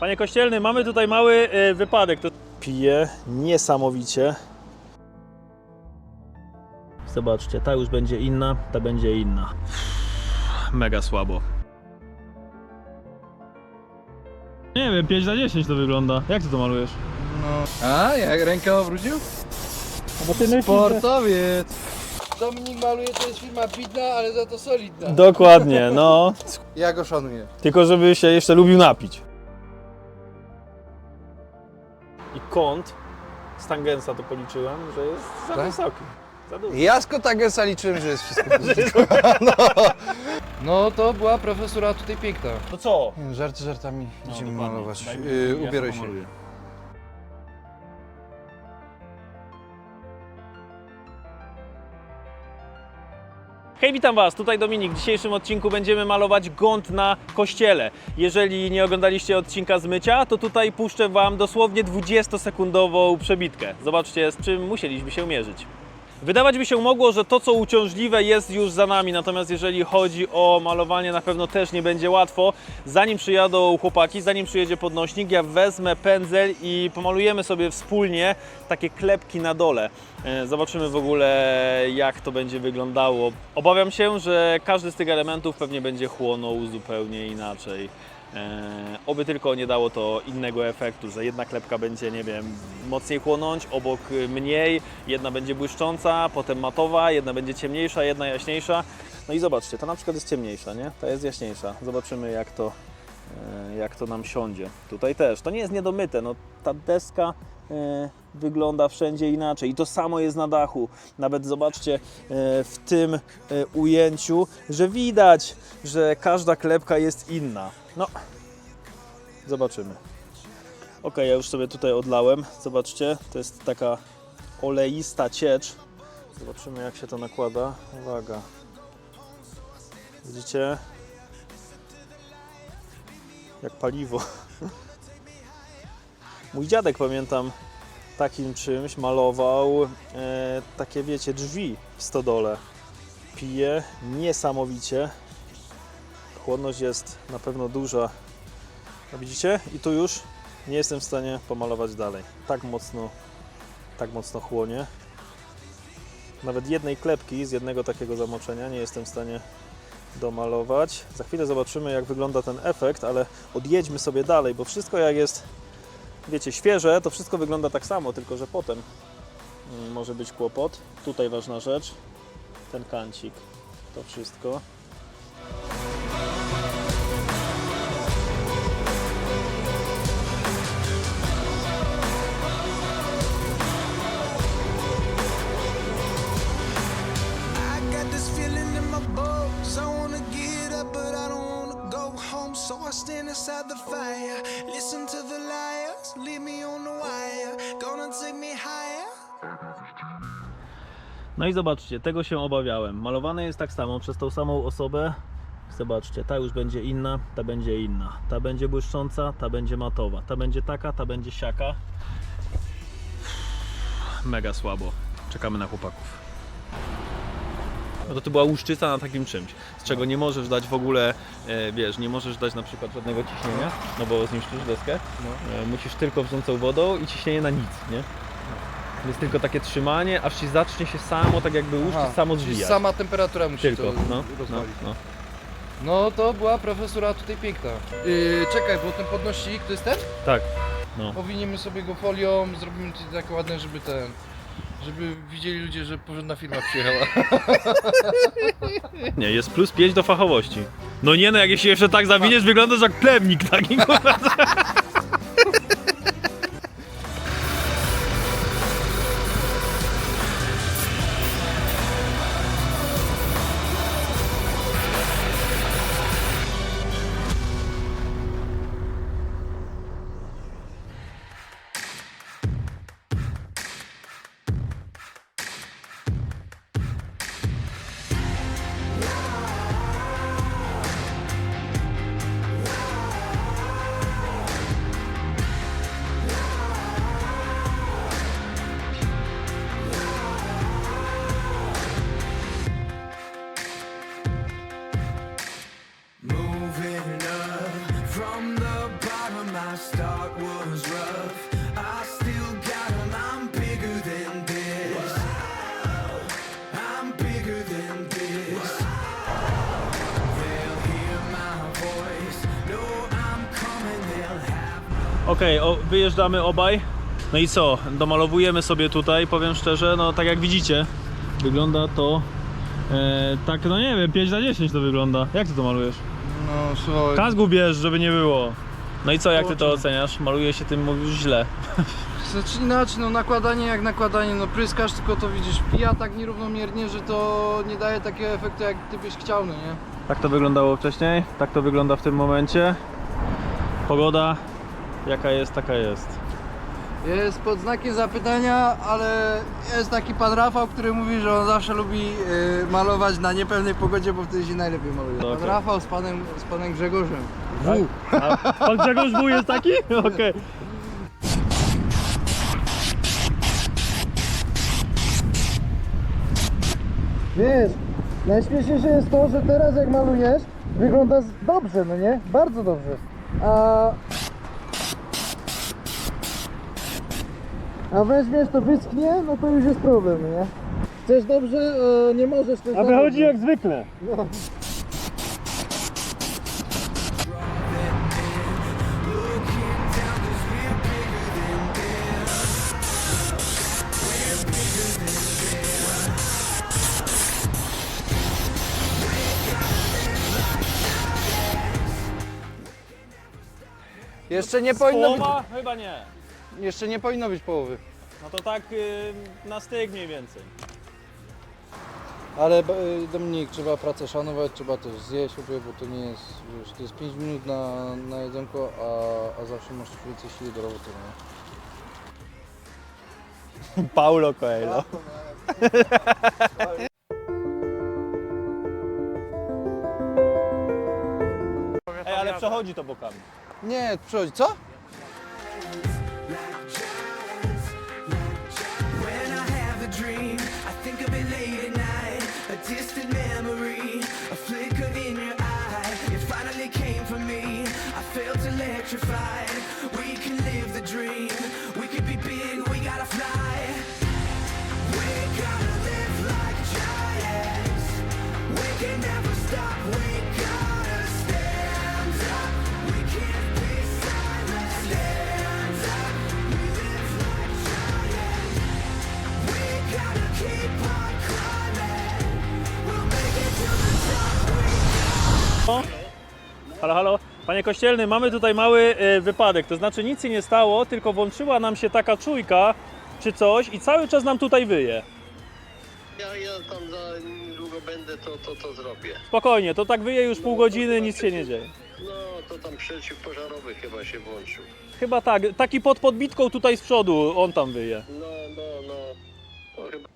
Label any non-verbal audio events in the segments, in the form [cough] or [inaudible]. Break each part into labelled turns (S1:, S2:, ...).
S1: Panie Kościelny, mamy tutaj mały e, wypadek. To... Pije niesamowicie. Zobaczcie, ta już będzie inna, ta będzie inna. Mega słabo. Nie wiem, 5 na 10 to wygląda. Jak ty to malujesz?
S2: A, jak rękę obrócił?
S1: Bo ty
S2: Sportowiec! Dominik maluje, to jest firma bidna, ale za to solidna.
S1: Dokładnie, no.
S2: Ja go szanuję.
S1: Tylko żeby się jeszcze lubił napić. Kąt z tangensa to policzyłem, że jest za
S2: Tak?
S1: wysoki. Za duży.
S2: Ja z Kotagesa liczyłem, że jest wszystko [laughs] pozytywne. no. no to była profesora tutaj piękna.
S1: To co?
S2: Żarty żartami,
S1: No,
S2: idziemy
S1: dokładnie.
S2: malować. Yy,
S1: ja
S2: ubieraj się.
S1: pomaluję. Hej, witam Was, tutaj Dominik. W dzisiejszym odcinku będziemy malować gąd na kościele. Jeżeli nie oglądaliście odcinka z mycia, to tutaj puszczę Wam dosłownie 20-sekundową przebitkę. Zobaczcie, z czym musieliśmy się mierzyć. Wydawać by się mogło, że to co uciążliwe jest już za nami, natomiast jeżeli chodzi o malowanie, na pewno też nie będzie łatwo. Zanim przyjadą chłopaki, zanim przyjedzie podnośnik, ja wezmę pędzel i pomalujemy sobie wspólnie takie klepki na dole. E, Zobaczymy w ogóle jak to będzie wyglądało. Obawiam się, że każdy z tych elementów pewnie będzie chłonął zupełnie inaczej. E, oby tylko nie dało to innego efektu, że jedna klepka będzie, nie wiem, mocniej chłonąć, obok mniej, jedna będzie błyszcząca, potem matowa, jedna będzie ciemniejsza, jedna jaśniejsza. No i zobaczcie, ta na przykład jest ciemniejsza, nie? Ta jest jaśniejsza. Zobaczymy jak to, e, jak to nam siądzie. Tutaj też. To nie jest niedomyte, no ta deska e, wygląda wszędzie inaczej i to samo jest na dachu. Nawet zobaczcie w tym ujęciu, że widać, że każda klepka jest inna. No, zobaczymy. Ok, ja już sobie tutaj odlałem. Zobaczcie, to jest taka oleista ciecz. Zobaczymy jak się to nakłada. Uwaga. Widzicie? Jak paliwo. [laughs] Mój dziadek pamiętam takim czymś malował e, takie wiecie drzwi w stodole. Pije niesamowicie. Chłodność jest na pewno duża. Widzicie? I tu już nie jestem w stanie pomalować dalej. Tak mocno, tak mocno chłonie. Nawet jednej klepki z jednego takiego zamoczenia nie jestem w stanie domalować. Za chwilę zobaczymy jak wygląda ten efekt, ale odjedźmy sobie dalej, bo wszystko jak jest wiecie, świeże, to wszystko wygląda tak samo, tylko że potem mm, może być kłopot. Tutaj ważna rzecz, ten kancik, to wszystko.
S3: Inside the fire. Listen to the liars, leave me on the wire. Gonna take me higher.
S1: No i zobaczcie, tego się obawiałem. Malowane jest tak samo przez tą samą osobę. Zobaczcie, ta już będzie inna, ta będzie inna. Ta będzie błyszcząca, ta będzie matowa. Ta będzie taka, ta będzie siaka. Mega słabo. Czekamy na chłopaków. No to to była łuszczyca na takim czymś, z czego nie możesz dać w ogóle, e, wiesz, nie możesz dać na przykład żadnego ciśnienia, no bo zniszczysz deskę. E, musisz tylko wrzącą wodą i ciśnienie na nic, nie? Jest tylko takie trzymanie, aż ci zacznie się samo, tak jakby łuszczyć,
S2: Aha,
S1: samo
S2: czyli
S1: zwijać.
S2: sama temperatura musi
S1: Tylko,
S2: to
S1: no, no,
S2: rozwalić.
S1: no.
S2: No to była profesora tutaj piękna. Yy, czekaj, bo ten podnośnik to jest ten?
S1: Tak, no.
S2: Powiniemy sobie go folią, zrobimy to tak ładne, żeby ten... Żeby widzieli ludzie, że porządna firma przyjechała.
S1: Nie, jest plus 5 do fachowości. No nie no, jak się jeszcze tak zawiniesz, wyglądasz jak plemnik taki, kurwa. Okej, o, wyjeżdżamy obaj. No i co? Domalowujemy sobie tutaj, powiem szczerze, no tak jak widzicie, wygląda to e, tak, no nie wiem, 5 na 10 to wygląda. Jak ty to malujesz?
S2: No słuchaj,
S1: Kazgu bierz, żeby nie było. No i co, jak ty to oceniasz? Maluje się tym, mówisz źle. [laughs]
S2: znaczy inaczej, no nakładanie jak nakładanie, no pryskasz, tylko to widzisz, pija tak nierównomiernie, że to nie daje takiego efektu jak ty byś chciał, no nie?
S1: Tak to wyglądało wcześniej, tak to wygląda w tym momencie. Pogoda, jaka jest, taka jest.
S2: Jest pod znakiem zapytania, ale jest taki pan Rafał, który mówi, że on zawsze lubi y, malować na niepewnej pogodzie, bo wtedy się najlepiej maluje. Pan
S1: Okej.
S2: Rafał z panem, z panem Grzegorzem.
S1: Tak? A pan Grzegorz Wuj jest taki? [laughs] Okej.
S2: Wiesz, najśmieszniejsze jest to, że teraz jak malujesz, wygląda dobrze, no nie? Bardzo dobrze. A... A weźmiesz to wyschnie, no to już jest problem, nie? Chcesz dobrze, e, nie możesz też
S1: A wychodzi jak zwykle.
S2: No. Jeszcze nie powinno być?
S1: Chyba nie.
S2: Jeszcze nie powinno być połowy.
S1: No to tak y, na styk mniej więcej.
S2: Ale y, Dominik, trzeba pracę szanować, trzeba też zjeść, sobie, bo to nie jest, wiesz, to jest 5 minut na, na jedzonko, a, a zawsze masz więcej siły do roboty, no. [laughs]
S1: Paulo Coelho. [laughs] Ej, ale przechodzi to bokami.
S2: Nie, przychodzi, co?
S3: Electrified. We can live the dream.
S1: Panie Kościelny, mamy tutaj mały y, wypadek. To znaczy nic się nie stało, tylko włączyła nam się taka czujka czy coś i cały czas nam tutaj wyje.
S4: Ja, ja tam za niedługo będę, to, to, to zrobię.
S1: Spokojnie, to tak wyje już pół godziny, nic się nie dzieje.
S4: No, to tam przeciwpożarowy chyba się włączył.
S1: Chyba tak, taki pod podbitką tutaj z przodu, on tam wyje.
S4: No, no, no. To chyba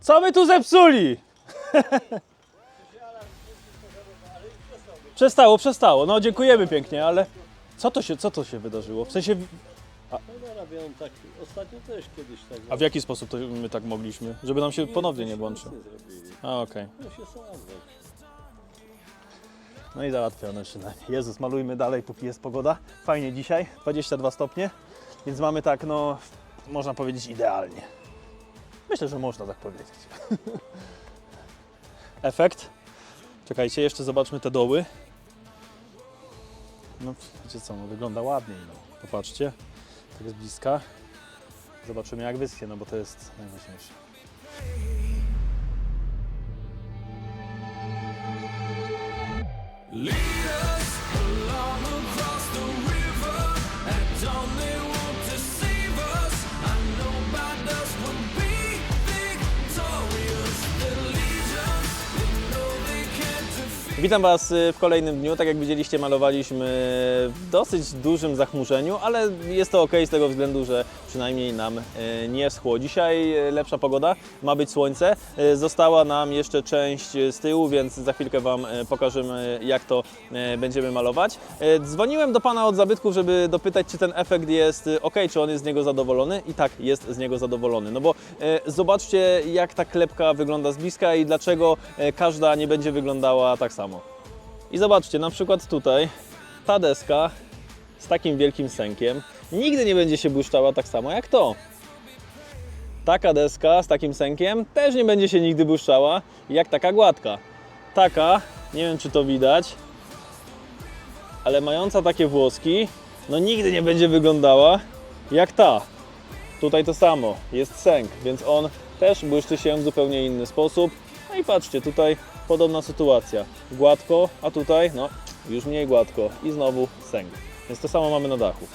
S1: Co my tu zepsuli? [laughs] przestało, przestało. No dziękujemy pięknie, ale co to się, co to się wydarzyło? W sensie,
S5: tak, ostatnio też kiedyś tak
S1: a w jaki sposób to my tak mogliśmy? Żeby nam się ponownie nie włączył.
S5: nie zrobili.
S1: A okej.
S5: No się sam zrobił.
S1: No i załatwione przynajmniej. Jezus, malujmy dalej, póki jest pogoda. Fajnie dzisiaj, 22 stopnie, więc mamy tak, no, można powiedzieć idealnie. Myślę, że można tak powiedzieć. [laughs] Efekt. Czekajcie, jeszcze zobaczmy te doły. No, wiecie co, no, wygląda ładniej, no. Popatrzcie, tak z bliska. Zobaczymy jak wyschnie, no bo to jest najważniejsze.
S3: Lead
S1: Witam Was y, w kolejnym dniu. Tak jak widzieliście, malowaliśmy w dosyć dużym zachmurzeniu, ale jest to ok z tego względu, że przynajmniej nam y, nie wschło. Dzisiaj y, lepsza pogoda, ma być słońce. Została nam jeszcze część z tyłu, więc za chwilkę Wam pokażemy, jak to będziemy malować. Dzwoniłem do Pana od zabytków, żeby dopytać, czy ten efekt jest ok, czy on jest z niego zadowolony. I tak, jest z niego zadowolony. No bo zobaczcie, jak ta klepka wygląda z bliska i dlaczego każda nie będzie wyglądała tak samo. I zobaczcie, na przykład tutaj ta deska z takim wielkim sękiem nigdy nie będzie się błyszczała tak samo jak to. Taka deska z takim sękiem też nie będzie się nigdy błyszczała jak taka gładka. Taka, nie wiem czy to widać, ale mająca takie włoski, no nigdy nie będzie wyglądała jak ta. Tutaj to samo, jest sęk, więc on też błyszczy się w zupełnie inny sposób. No i patrzcie, tutaj podobna sytuacja. Gładko, a tutaj no już mniej gładko i znowu sęk. Więc to samo mamy na dachu.